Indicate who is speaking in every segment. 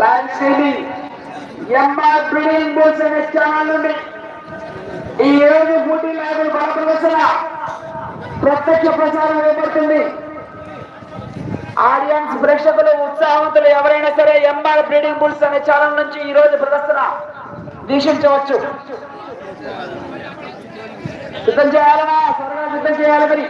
Speaker 1: Live MR breeding బోల్స్ అనే channel నుండి ఈ రోజు పూర్తి లైవ్ భారతదేశం ప్రదర్శన ప్రత్యక్ష ప్రసారం ఏర్పడుతుంది. ఆడియన్స్ ప్రేక్షకులు ఉత్సాహవంతులు ఎవరైనా సరే ఎంఆర్ బ్రీడింగ్ బుల్స్ అనే ఛానల్ నుంచి ఈ రోజు ప్రదర్శన వీక్షించవచ్చు. సిద్ధం చేయాలనా? సరదా సిద్ధం చేయాలి మరి.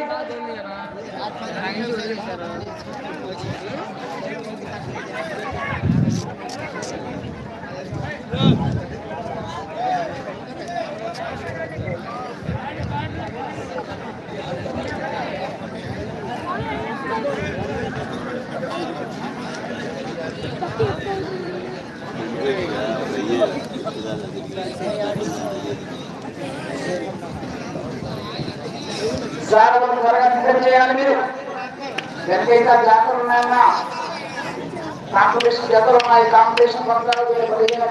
Speaker 1: ಬೇಕಾದ ವ್ಯಾಕರಣವನ್ನ ಕಾಂಪಿಟೇಷನ್ ವ್ಯಾಕರಣ ಈ ಕಾಂಪಿಟೇಷನ್ ಬಂದಾಗ ಪ್ರಯೋಜನ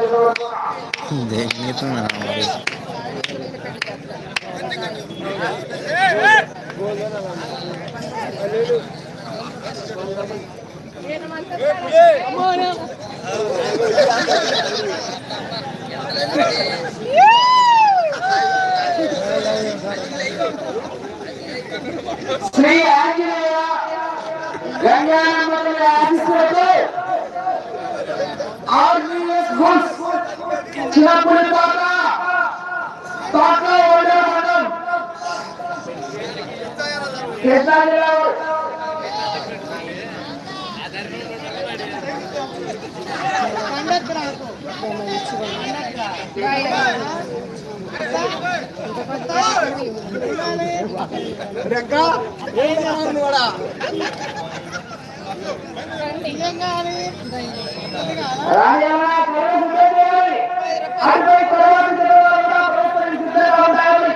Speaker 1: देंगे तो ना हमारे రాజారా త్వరగా సిద్ధం చేయాలి అటుపై తర్వాత జిల్లాలో కూడా ప్రయత్నం సిద్ధంగా ఉండాలి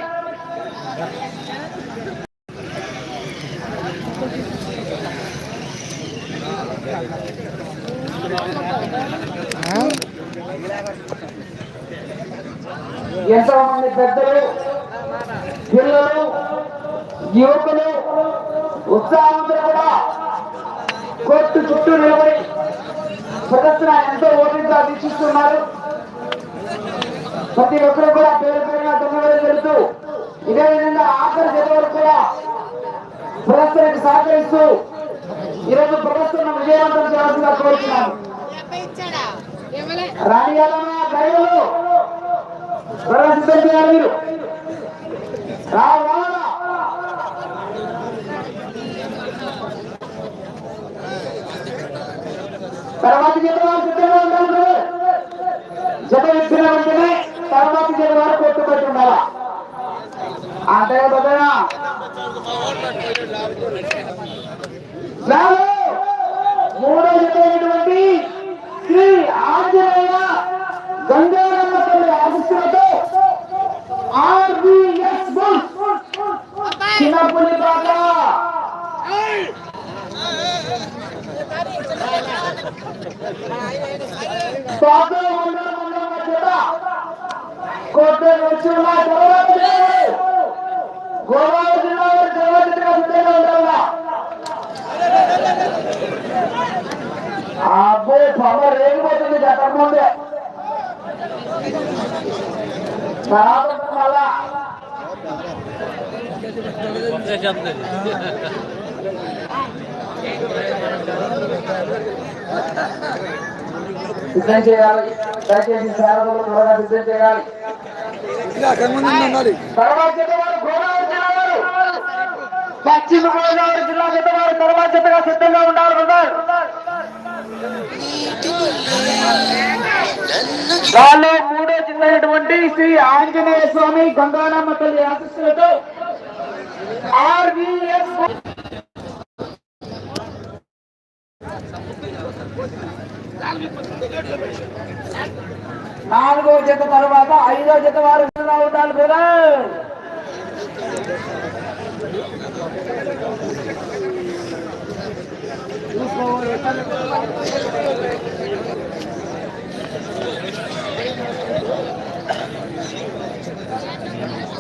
Speaker 1: ఎంతో మంది పెద్దలు పిల్లలు యువకులు ఉత్సాహంతో కూడా కోర్టు చుట్టూ నిలబడి ప్రదర్శన ఎంతో ఓటింగ్గా వీక్షిస్తున్నారు. ప్రతి ఒక్కరు కూడా పేరు పేరున తొమ్మిది తెలుపుతూ ఇదే విధంగా ఆఖరి జత కూడా ప్రదర్శనకు సహకరిస్తూ ఈరోజు ప్రదర్శన విజయవంతం చేయాల్సిందిగా కోరుతున్నాను. రాణియాలన్న దైవలు ప్రదర్శితం చేయాలి మీరు? రావాలా? తర్వాత జనవారు సిద్ధంగా ఉండాలి జత ఇచ్చిన వెంటనే తర్వాత జనవారు కొట్టుబడి ఉండాలా అంతే కదా మూడో జత అయినటువంటి శ్రీ ఆంజనేయ గంగారమ్మ తల్లి ఆశిస్సులతో ఆర్బిఎస్ చిన్నపులి బాట వచ్చి గోదావరి జిల్లా వారి ఉండాలా అబ్బో పవర్ రేగిపోతుంది గతం ముందే. తర్వాత మళ్ళా సిద్ధం చేయాలి. దయచేసి సేవలు త్వరగా సిద్ధం చేయాలి. తర్వాత చెప్పేవారు గోదావరి జిల్లా వారు. పశ్చిమ గోదావరి జిల్లా చెప్పేవారు తర్వాత చెప్పగా సిద్ధంగా ఉండాలి బ్రదర్ వాళ్ళు మూడో చెందినటువంటి శ్రీ ఆంజనేయ స్వామి గంగానమ్మ తల్లి ఆశిస్సులతో ఆర్వీఎస్ నాలుగో జత తర్వాత ఐదో జత వారు సిద్ధంగా ఉండాలి బ్రదర్.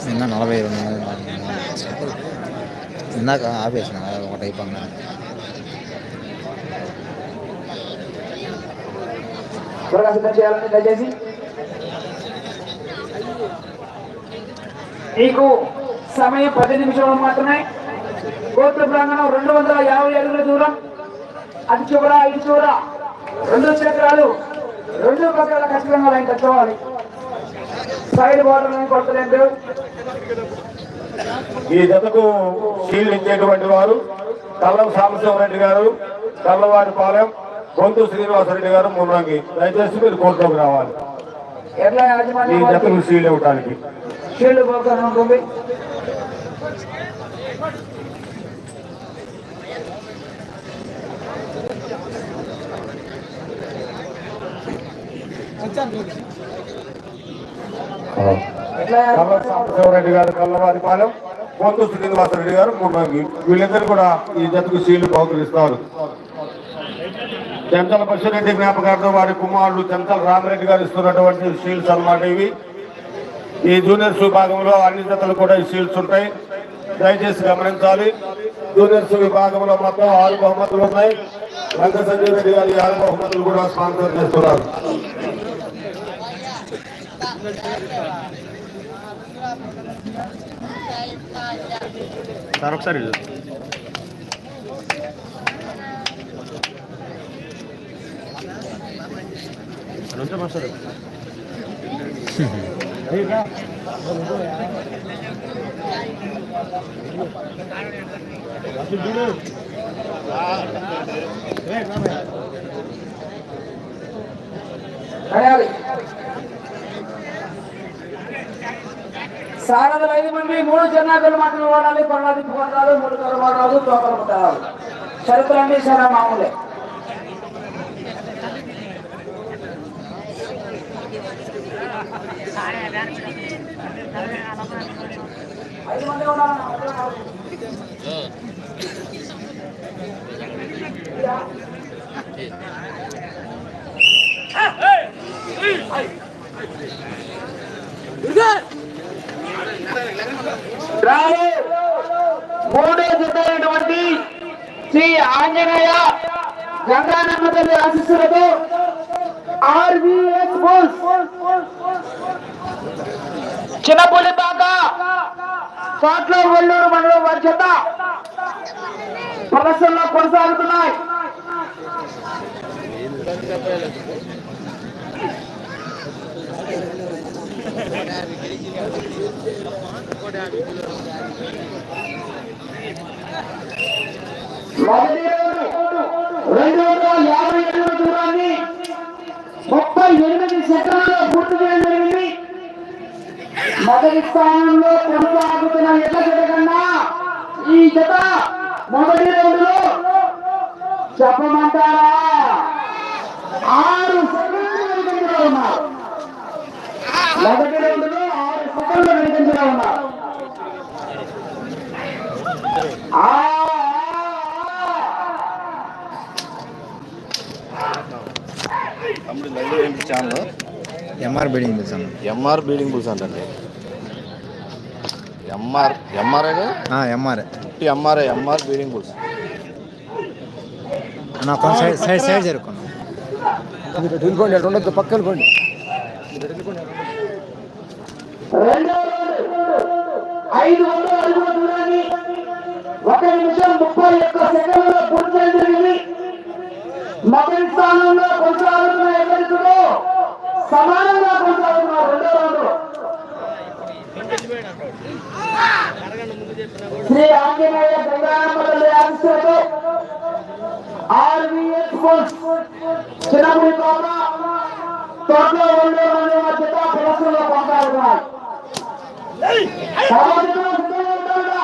Speaker 2: నిన్న నలభై రెండు. ఇందాక ఆపేసిన ఒకటి అయిపోయింది
Speaker 1: త్వరగా సిద్ధం చేయాలని దయచేసి మీకు సమయం పది నిమిషాలు మాత్రమే. కోర్టు ప్రాంగణం రెండు వందల యాభై అడుగుల దూరం. అటు చివర ఇటు చివర. రెండు చక్రాలు రెండు పక్కల ఖచ్చితంగా లైన్ కట్టుకోవాలి. సైడ్ లైన్ కొట్టలేదు.
Speaker 3: ఈ జతకు షీల్డ్ ఇచ్చేటువంటి వారు కల్లం సాంబశివరెడ్డి గారు కల్లవారిపాలెం గొంతు శ్రీనివాసరెడ్డి గారు మున్నంగి దయచేసి మీరు కోర్టులోకి రావాలి. ఈ జతకు షీల్డ్ ఇవ్వడానికి
Speaker 1: షీల్డ్ ప్రోగ్రామ్
Speaker 3: రెడ్డి గారు కల్లవారిపాలెం గొంతు శ్రీనివాసరెడ్డి గారు వీళ్ళిద్దరు కూడా ఈ జతకు సీలు బహుకరిస్తారు. చెంచల బసిరెడ్డి జ్ఞాపకార్థం వారి కుమారుడు చెంచల రామరెడ్డి గారు ఇస్తున్నటువంటి సీల్స్ అన్నమాట ఇవి. ఈ జూనియర్స్ విభాగంలో అన్ని జతలు కూడా ఈ సీల్స్ ఉంటాయి. దయచేసి గమనించాలి. జూనియర్స్ విభాగంలో మొత్తం ఆరు బహుమతులు ఉన్నాయి. రంగ సంజయ్ రెడ్డి గారు ఈ ఆరు బహుమతులు కూడా స్పాన్సర్ చేస్తున్నారు.
Speaker 2: సార్ ఒకసారి
Speaker 1: కడయాలి సారథులు ಸಾಲದ ಐದು ಮಂದಿ ಮೂರು ಚೆನ್ನಾಗಿ ಮಾತ್ರ ಓಡಾలి ಕೊಡಾಲಿ ಕೊಡೋದು ಮುಳುಗರು ಮಾಡೋದು ತೋಕರು ಮುಟ್ಟಾರು ಸರಕುಲಂಡಿ ಸರ ಮಾಮೂಲೆ ಐದು ಮಂದಿ ಓಡಾಡ రావు. మూడో జత శ్రీ ఆంజనేయ గంగానమ్మ తల్లి ఆశీస్సులతో ఆర్వీఎస్ బుల్స్. చిన్నపులిపాక కోట్ల ఒల్లూరు మండలం వారి చేత ప్రదర్శనలో కొనసాగుతున్నాయి. మొదటి రెండు వందల యాభై అడుగుల దూరాన్ని ముప్పై ఎనిమిది సెకండ్లలో పూర్తి చేయడం జరిగింది మొదటి స్థానంలో కొనసాగుతున్న ఎట్ల జరగన్నా ఈ జత మొదటి రౌండ్ చెప్పమంటారా ఆరు సెకండ్లు వెనుకంజలో ఉన్నారు మొదటి రౌండ్లో ఆరు సెకండ్లు వెనుకంజలో ఉన్నారు ఆ, ఆ,
Speaker 4: తమ్ముడు లైవ్ ఏంటి ఛానల్
Speaker 2: ఎంఆర్ బిల్డింగ్ తెలుసాను
Speaker 4: ఎంఆర్ బీడింగ్ బుల్స్ అంటండి MR ఎంఆర్ఐగా
Speaker 2: MR
Speaker 4: MRI MR breeding bulls
Speaker 2: నా కొంచెం సైడ్ సైడ్ సైడ్ జరుపుకున్నాను
Speaker 5: వెళ్ళిపోండి అటు ఉండొద్దు పక్క వెళ్ళిపోండి.
Speaker 1: రెండో రౌండ్ ఐదు వందల అడుగుల దూరాన్ని ఒక నిమిషం ముప్పై ఒక్క సెకండ్లలో పూర్తి జరిగింది మొదటి స్థానంలో కొనసాగుతున్న ఎదురులో సమానంగా కొనసాగుతున్న రెండో రౌండ్ శ్రీ ఆంజనేయ గంగానమ్మల్లి ఆశిస్సులతో ఆర్వీఎస్ బుల్స్ చిన్నపురి కోట తోటలో ఉండే మంది మధ్యతో ప్రదర్శనలో కొనసాగుతున్నాయి సమాజంలో సిద్ధంగా ఉంటారుగా?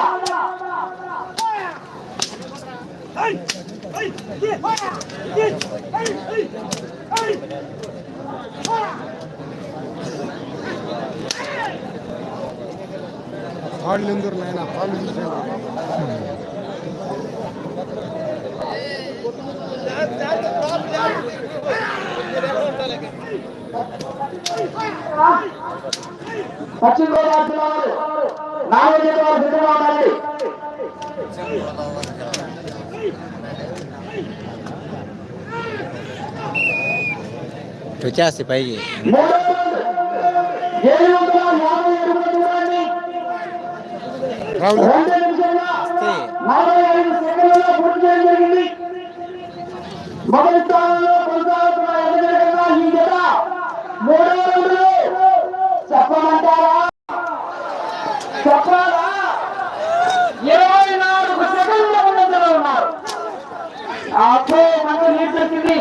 Speaker 5: వాళ్ళు ఎందుకు నాయన వాళ్ళు ఎందుకు
Speaker 1: పశ్చిమ గోదావరి జిల్లా నాలుగు జత వారు సిద్ధంగా ఉండాలి
Speaker 2: ఇటు వచ్చేస్తే పైకి
Speaker 1: మూడో రౌండ్ ఏడు వందల యాభై అడుగుల దూరాన్ని
Speaker 5: రావులు
Speaker 1: రెండు నిమిషాల నలభై ఐదు సెకండ్లలో పూర్తి చేయడం జరిగింది మొదటి స్థానంలో కొనసాగుతున్న ఎదురుగా ఈ జత మూడో రౌండ్లో చెప్పమంటారా చెప్పాలా ఇరవై నాలుగు సెకండ్ల ముందంజలో ఉన్నారు అప్పుడు మనకు లీడ్ వచ్చింది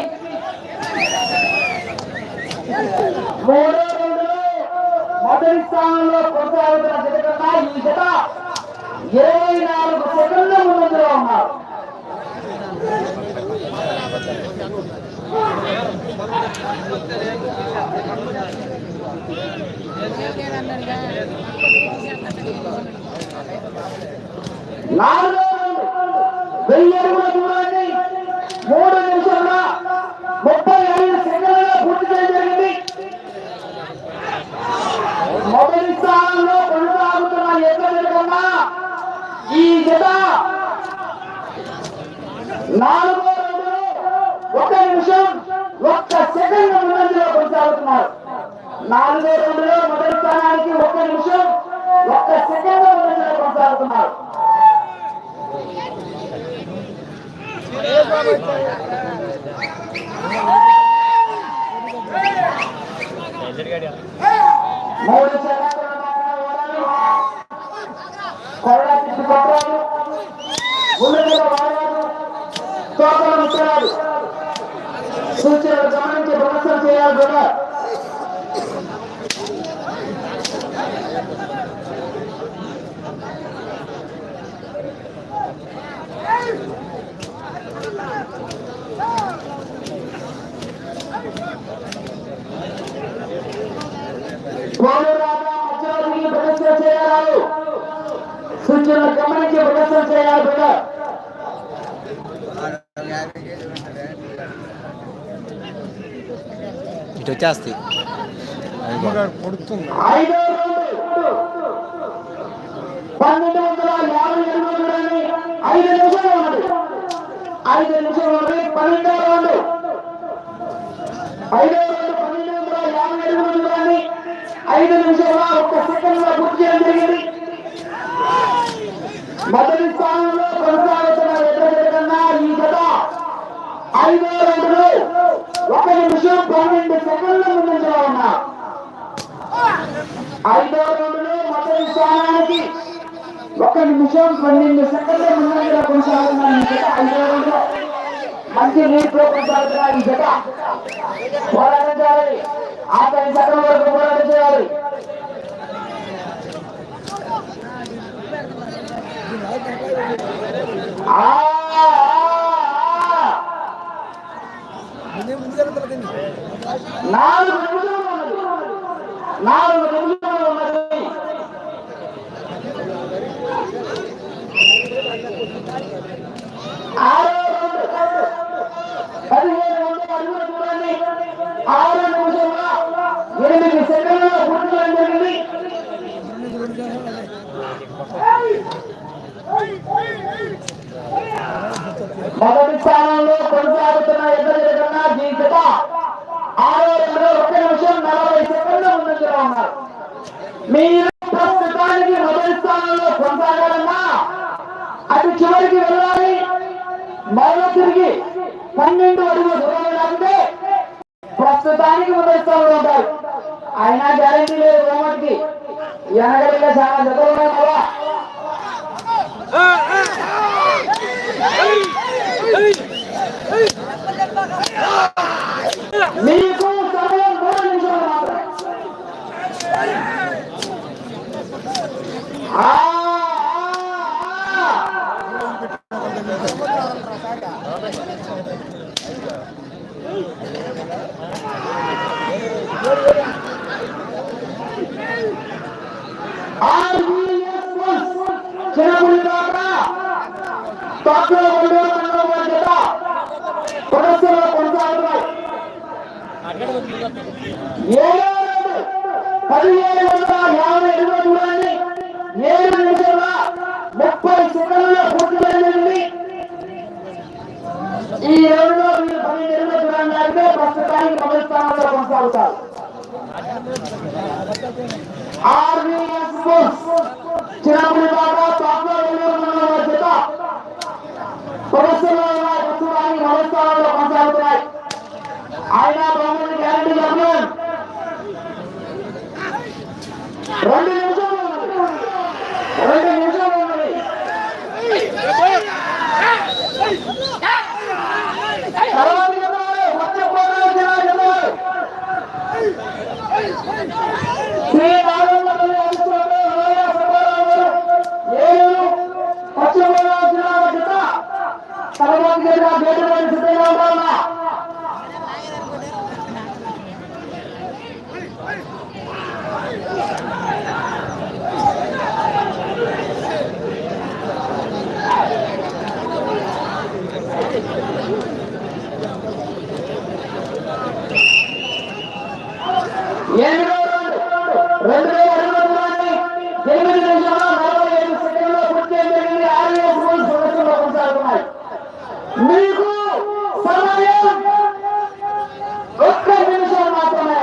Speaker 1: మూడో రౌండ్లో మొదటి స్థానంలో కొనసాగుతున్న జత కన్నా ఈ జత ఇరవై నాలుగు సెకండ్ల ముందంజలో ఉన్నారు నాలుగో రౌండ్ వెయ్యి అడుగుల దూరాన్ని మూడు నిమిషాల ముప్పై ఐదు సెకండ్లలో పూర్తి చేయడం జరిగింది మొదటి స్థానంలో కొనసాగుతున్న ఎదురు కన్నా ఈ జత నాలుగో రౌండ్లో ఒక నిమిషం ఒక్క సెకండ్ ముందంజలో కొనసాగుతున్నారు నాలుగో రౌండ్లో మొదటి స్థానానికి ఒక నిమిషం ఒక్క సెకండ్ ముందంజలో కొనసాగుతున్నారు మూడు సెకండ్ల కొరడా తిప్పి కొట్టాడు గుండెలో వాడాడు తోకలు ముట్టాడు సూచనలు గమనించి ప్రదర్శన చేయాలి బ్రదర్ కోలు రాగా మధ్యలో దిగి ప్రదర్శన చేయాలి సూచనలు గమనించి ప్రదర్శన చేయాలి బ్రదర్
Speaker 2: ఇటు వచ్చేస్తాయి
Speaker 5: అమ్మగారు కొడుతుంది
Speaker 1: ఐదో రౌండ్ పన్నెండు వందల యాభై ఎనిమిది దూరాన్ని ఐదు నిమిషాలు ఉన్నది ఐదు నిమిషాలు ఉన్నది పన్నెండో రౌండ్ ఐదో రౌండ్ పన్నెండు వందల యాభై ఎనిమిది దూరాన్ని ఐదు నిమిషాల ఒక్క సెకండ్లో పూర్తి చేయడం జరిగింది మొదటి స్థానంలో కొనసాగుతున్న ఎదురు కన్నా ఈ జత ఐదో రౌండ్లో ఒక నిమిషం పన్నెండు సెకండ్ల ముందంజలో ఉన్నారు ఐదో రౌండ్లో మొదటి స్థానానికి ఒక నిమిషం పన్నెండు సెకండ్ల ముందంజలో కొనసాగుతున్న ఈ జత. ఐదో రౌండ్లో మంచి లీడ్లో కొనసాగుతున్న ఈ జత. పోరాటం చేయాలి. ఆఖరి సెకండ్ వరకు పోరాటం చేయాలి. నాలుగు నిమిషాలు నాలుగు నిమిషాలు ఉన్నది ఆరో రౌండ్ పదిహేను వందల అడుగుల దూరాన్ని ఆరు నిమిషంలో ఎనిమిది సెకండ్లలో పూర్తి చేయడం జరిగింది మొదటి స్థానంలో కొనసాగుతున్న ఇద్దరు కన్నా జీవిత ఆరో రెండులో ఒక నిమిషం నలభై సెకండ్ల ముందంజలో ఉన్నారు మీరు ప్రస్తుతానికి మొదటి స్థానంలో కొనసాగాలన్నా అటు చివరికి వెళ్ళాలి మరల తిరిగి పన్నెండు అడుగుల దూరం లేకపోతే ప్రస్తుతానికి మొదటి స్థానంలో ఉంటారు అయినా గ్యారెంటీ లేదు రోమట్కి వెనకడిగా చాలా జతలు ఉన్నాయి మళ్ళా మీకు సమయం మూడు నిమిషాలు మాత్రం ఆ, ఆ, ఆ. RVS Plus చిన్నపుల్లి దాకా తక్కువ రెండో రెండో జత ప్రదర్శనలో కొనసాగుతున్నాయి ఏడో వందల యాభై అడుగుల దూరాన్ని ఏడు నిమిషాల ముప్పై పూర్తి జరిగింది ఈ పన్నెండు అడుగుల దూరాన్ని ప్రస్తుతానికి మొదటి స్థానంలో కొనసాగుతారు చిన్నప్పుడు బాగా చేత ప్రదర్శనలో ప్రస్తుతానికి మొదటి స్థానంలో కొనసాగుతున్నాయి ఆయన রহমান ఎనిమిదో రౌండ్ రెండు వేల అడుగుల దూరాన్ని ఎనిమిది నిమిషాల నలభై ఐదు సెకండ్లో పూర్తి చేయడం జరిగింది ఆర్ఎస్ రూల్స్ ప్రదర్శనలో కొనసాగుతున్నాయి మీకు సమయం ఒక్క నిమిషం మాత్రమే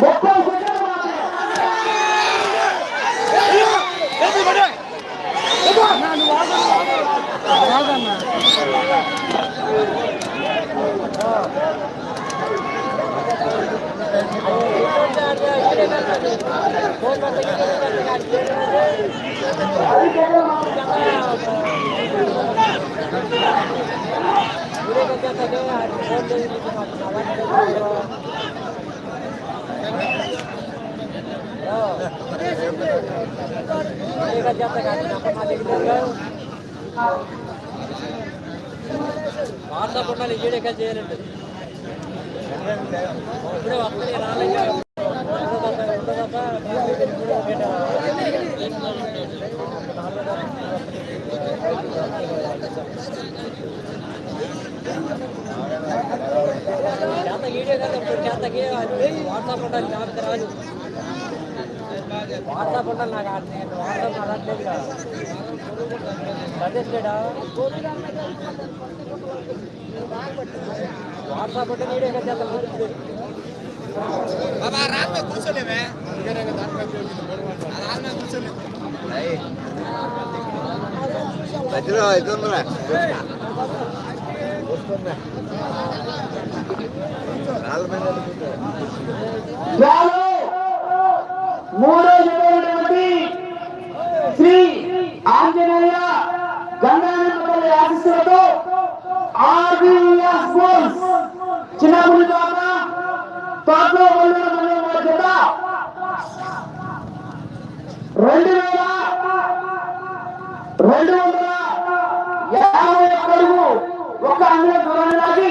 Speaker 1: ముప్పై సెకండ్లు మాత్రమే
Speaker 6: వాట్సాప్ ఉండాలి వీడియో కాల్ చేయాలండి ఇప్పుడే వస్తుంది రాలేదు వీడియో కాల్ ఇప్పుడు చేతకి వాట్సాప్ ఉండాలి నాకు రాదు వాట్సాప్ ఉండాలి నాకు ఆ- నేను వాట్సాప్ అడగట్లేదు చదివేస్తాడా వాట్సాప్ అంటే వీడియో కాల్ చేస్తాను
Speaker 4: మధ్యలో ఇది ఉందిరా
Speaker 1: యాలో మూడో జతమైనటువంటి శ్రీ ఆంజనేయ గంగానందపల్లి ఆశిస్సులతో ఆర్బిఎస్ బోల్స్ చిన్నపురి తోట తోటలో వల్లుల మండలం వారి జత రెండు వేల రెండు వందల యాభై ఒక్క అడుగు ఒక అంగుళ దూరాన్ని లాగి